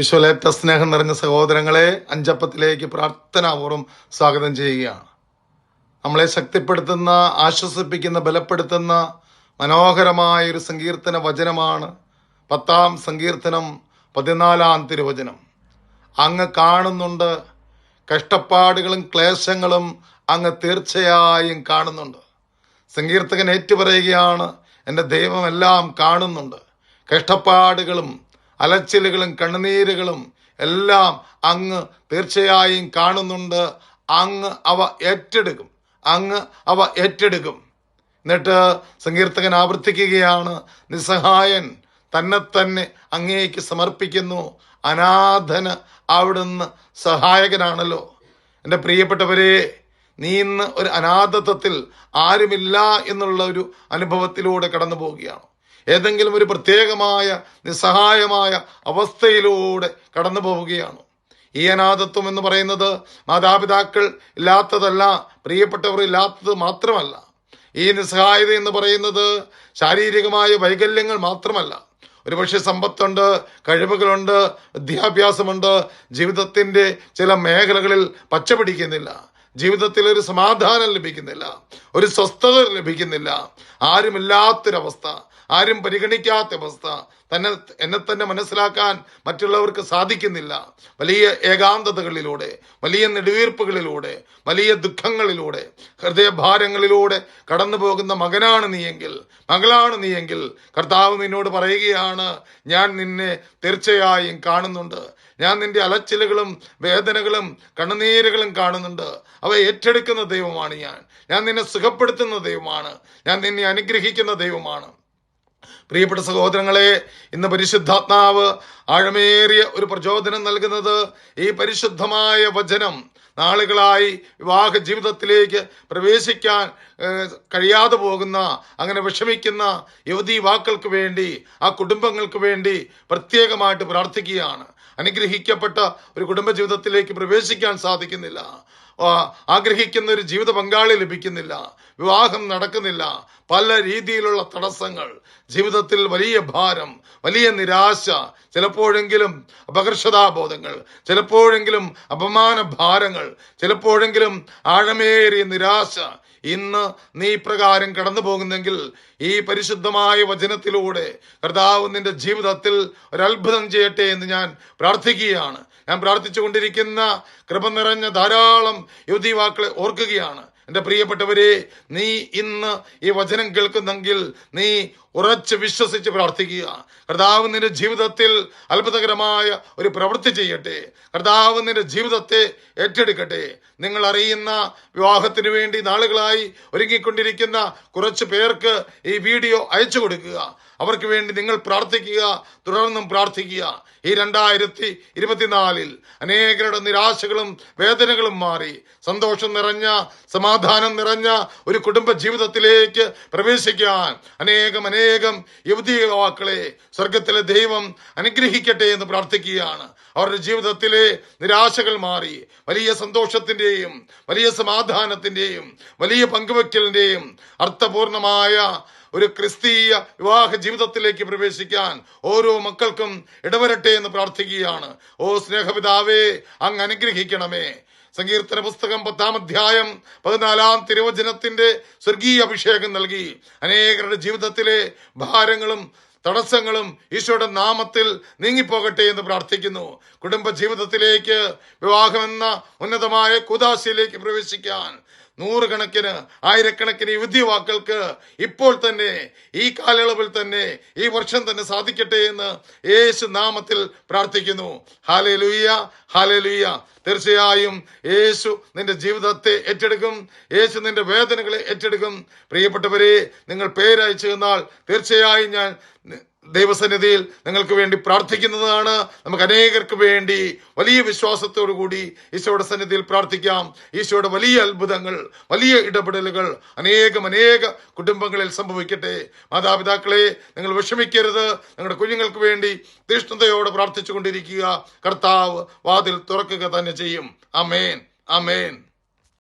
വിശ്വലേറ്റ സ്നേഹം നിറഞ്ഞ സഹോദരങ്ങളെ അഞ്ചപ്പത്തിലേക്ക് പ്രാർത്ഥനാപൂർവം സ്വാഗതം ചെയ്യുകയാണ്. നമ്മളെ ശക്തിപ്പെടുത്തുന്ന ആശ്വസിപ്പിക്കുന്ന ബലപ്പെടുത്തുന്ന മനോഹരമായ ഒരു സങ്കീർത്തന വചനമാണ് പത്താം സങ്കീർത്തനം പതിനാലാം തിരുവചനം. അങ്ങ് കാണുന്നുണ്ട് കഷ്ടപ്പാടുകളും ക്ലേശങ്ങളും അങ്ങ് തീർച്ചയായും കാണുന്നുണ്ട്. സങ്കീർത്തകൻ ഏറ്റുപറയുകയാണ് എന്റെ ദൈവമെല്ലാം കാണുന്നുണ്ട്. കഷ്ടപ്പാടുകളും അലച്ചിലുകളും കണ്ണുനീരുകളും എല്ലാം അങ്ങ് തീർച്ചയായും കാണുന്നുണ്ട്. അങ്ങ് അവ ഏറ്റെടുക്കും. അങ്ങ് അവ ഏറ്റെടുക്കും. എന്നിട്ട് സങ്കീർത്തകൻ ആവർത്തിക്കുകയാണ്. നിസ്സഹായൻ തന്നെ തന്നെ അങ്ങേക്ക് സമർപ്പിക്കുന്നു. അനാഥന് അവിടുന്ന് സഹായകനാണല്ലോ. എന്റെ പ്രിയപ്പെട്ടവരെ നീ ഇന്ന് ഒരു അനാഥത്വത്തിൽ ആരുമില്ല എന്നുള്ള ഒരു അനുഭവത്തിലൂടെ കടന്നു പോവുകയാണ് ഏതെങ്കിലും ഒരു പ്രത്യേകമായ നിസ്സഹായമായ അവസ്ഥയിലൂടെ കടന്നു പോവുകയാണ്. ഈ അനാഥത്വം എന്ന് പറയുന്നത് മാതാപിതാക്കൾ ഇല്ലാത്തതല്ല പ്രിയപ്പെട്ടവർ ഇല്ലാത്തത് മാത്രമല്ല. ഈ നിസ്സഹായത എന്ന് പറയുന്നത് ശാരീരികമായ വൈകല്യങ്ങൾ മാത്രമല്ല. ഒരുപക്ഷെ സമ്പത്തുണ്ട് കഴിവുകളുണ്ട് വിദ്യാഭ്യാസമുണ്ട് ജീവിതത്തിന്റെ ചില മേഖലകളിൽ പച്ചപിടിക്കുന്നില്ല. ജീവിതത്തിൽ ഒരു സമാധാനം ലഭിക്കുന്നില്ല ഒരു സ്വസ്ഥത ലഭിക്കുന്നില്ല. ആരുമില്ലാത്തൊരവസ്ഥ. ആരും പരിഗണിക്കാത്ത അവസ്ഥ. തന്നെ എന്നെ തന്നെ മനസ്സിലാക്കാൻ മറ്റുള്ളവർക്ക് സാധിക്കുന്നില്ല. വലിയ ഏകാന്തതകളിലൂടെ വലിയ നെടുവീർപ്പുകളിലൂടെ വലിയ ദുഃഖങ്ങളിലൂടെ ഹൃദയഭാരങ്ങളിലൂടെ കടന്നു പോകുന്ന മകനാണ് നീയെങ്കിൽ മകളാണ് നീയെങ്കിൽ കർത്താവ് നിന്നോട് പറയുകയാണ് ഞാൻ നിന്നെ തീർച്ചയായും കാണുന്നുണ്ട്. ഞാൻ നിന്റെ അലച്ചിലുകളും വേദനകളും കണ്ണുനീരുകളും കാണുന്നുണ്ട്. അവ ഏറ്റെടുക്കുന്ന ദൈവമാണ് ഞാൻ. ഞാൻ നിന്നെ സുഖപ്പെടുത്തുന്ന ദൈവമാണ്. ഞാൻ നിന്നെ അനുഗ്രഹിക്കുന്ന ദൈവമാണ്. പ്രിയപ്പെട്ട സഹോദരങ്ങളെ ഇന്ന് പരിശുദ്ധാത്മാവ് ആഴമേറിയ ഒരു പ്രചോദനം നൽകുന്നത് ഈ പരിശുദ്ധമായ വചനം നാളുകളായി വിവാഹ ജീവിതത്തിലേക്ക് പ്രവേശിക്കാൻ കഴിയാതെ പോകുന്ന അങ്ങനെ വിഷമിക്കുന്ന യുവതി യുവാക്കൾക്ക് വേണ്ടി ആ കുടുംബങ്ങൾക്ക് വേണ്ടി പ്രത്യേകമായിട്ട് പ്രാർത്ഥിക്കുകയാണ്. അനുഗ്രഹിക്കപ്പെട്ട ഒരു കുടുംബ ജീവിതത്തിലേക്ക് പ്രവേശിക്കാൻ സാധിക്കുന്നില്ല. ആഗ്രഹിക്കുന്ന ഒരു ജീവിത പങ്കാളി ലഭിക്കുന്നില്ല. വിവാഹം നടക്കുന്നില്ല. പല രീതിയിലുള്ള തടസ്സങ്ങൾ. ജീവിതത്തിൽ വലിയ ഭാരം വലിയ നിരാശ ചിലപ്പോഴെങ്കിലും അപകർഷതാബോധങ്ങൾ ചിലപ്പോഴെങ്കിലും അപമാന ഭാരങ്ങൾ ചിലപ്പോഴെങ്കിലും ആഴമേറിയ നിരാശ. ഇന്ന് നീ പ്രകാരം കടന്നു പോകുന്നെങ്കിൽ ഈ പരിശുദ്ധമായ വചനത്തിലൂടെ കർത്താവ് നിന്റെ ജീവിതത്തിൽ ഒരത്ഭുതം ചെയ്യട്ടെ എന്ന് ഞാൻ പ്രാർത്ഥിക്കുകയാണ്. ഞാൻ പ്രാർത്ഥിച്ചുകൊണ്ടിരിക്കുന്ന കൃപ നിറഞ്ഞ ധാരാളം യുവതിവാക്കളെ ഓർക്കുകയാണ്. എന്റെ പ്രിയപ്പെട്ടവരെ നീ ഇന്ന് ഈ വചനം കേൾക്കുന്നെങ്കിൽ നീ ഉറച്ച് വിശ്വസിച്ച് പ്രാർത്ഥിക്കുക. കർത്താവ് നിന്റെ ജീവിതത്തിൽ അത്ഭുതകരമായ ഒരു പ്രവൃത്തി ചെയ്യട്ടെ. കർത്താവ് നിന്റെ ജീവിതത്തെ ഏറ്റെടുക്കട്ടെ. നിങ്ങൾ അറിയുന്ന വിവാഹത്തിന് വേണ്ടി നാളുകളായി ഒരുങ്ങിക്കൊണ്ടിരിക്കുന്ന കുറച്ച് പേർക്ക് ഈ വീഡിയോ അയച്ചു കൊടുക്കുക. അവർക്ക് വേണ്ടി നിങ്ങൾ പ്രാർത്ഥിക്കുക തുടർന്നും പ്രാർത്ഥിക്കുക. ഈ രണ്ടായിരത്തി ഇരുപത്തിനാലിൽ അനേകരുടെ നിരാശകളും വേദനകളും മാറി. സന്തോഷം നിറഞ്ഞ സമാധാനം നിറഞ്ഞ ഒരു കുടുംബ ജീവിതത്തിലേക്ക് പ്രവേശിക്കാൻ അനേകം അനേകം യുവതി യുവാക്കളെ സ്വർഗത്തിലെ ദൈവം അനുഗ്രഹിക്കട്ടെ എന്ന് പ്രാർത്ഥിക്കുകയാണ്. അവരുടെ ജീവിതത്തിലെ നിരാശകൾ മാറി. വലിയ സന്തോഷത്തിന്റെയും വലിയ സമാധാനത്തിന്റെയും വലിയ പങ്കുവെക്കലിന്റെയും അർത്ഥപൂർണമായ ഒരു ക്രിസ്തീയ വിവാഹ ജീവിതത്തിലേക്ക് പ്രവേശിക്കാൻ ഓരോ മക്കൾക്കും ഇടവരട്ടെ എന്ന് പ്രാർത്ഥിക്കുകയാണ്. ഓ സ്നേഹപിതാവേ അങ്ങ് അനുഗ്രഹിക്കണമേ. സങ്കീർത്തന പുസ്തകം പത്താം അധ്യായം പതിനാലാം തിരുവചനത്തിന്റെ സ്വർഗീയ അഭിഷേകം നൽകി. അനേകരുടെ ജീവിതത്തിലെ ഭാരങ്ങളും തടസ്സങ്ങളും ഈശോയുടെ നാമത്തിൽ നീങ്ങിപ്പോകട്ടെ എന്ന് പ്രാർത്ഥിക്കുന്നു. കുടുംബ ജീവിതത്തിലേക്ക് വിവാഹമെന്ന ഉന്നതമായ കുദാശയിലേക്ക് പ്രവേശിക്കാൻ നൂറുകണക്കിന് ആയിരക്കണക്കിന് യുവതിവാക്കൾക്ക് ഇപ്പോൾ തന്നെ ഈ കാലയളവിൽ തന്നെ ഈ വർഷം തന്നെ സാധിക്കട്ടെ എന്ന് യേശു നാമത്തിൽ പ്രാർത്ഥിക്കുന്നു. ഹാലേ ലുയ്യ ഹാലേ ലുയ്യ തീർച്ചയായും യേശു നിന്റെ ജീവിതത്തെ ഏറ്റെടുക്കും. യേശു നിന്റെ വേദനകളെ ഏറ്റെടുക്കും. പ്രിയപ്പെട്ടവരെ നിങ്ങൾ പേരയച്ചു എന്നാൽ തീർച്ചയായും ഞാൻ ദൈവസന്നിധിയിൽ നിങ്ങൾക്ക് വേണ്ടി പ്രാർത്ഥിക്കുന്നതാണ്. നമുക്ക് അനേകർക്ക് വേണ്ടി വലിയ വിശ്വാസത്തോടു കൂടി ഈശോയുടെ സന്നിധിയിൽ പ്രാർത്ഥിക്കാം. ഈശോയുടെ വലിയ അത്ഭുതങ്ങൾ വലിയ ഇടപെടലുകൾ അനേകം അനേക കുടുംബങ്ങളിൽ സംഭവിക്കട്ടെ. മാതാപിതാക്കളെ നിങ്ങൾ വിഷമിക്കരുത്. നിങ്ങളുടെ കുഞ്ഞുങ്ങൾക്ക് വേണ്ടി തീഷ്ണതയോടെ പ്രാർത്ഥിച്ചുകൊണ്ടിരിക്കുക. കർത്താവ് വാതിൽ തുറക്കുക തന്നെ ചെയ്യും. അമേൻ അമേൻ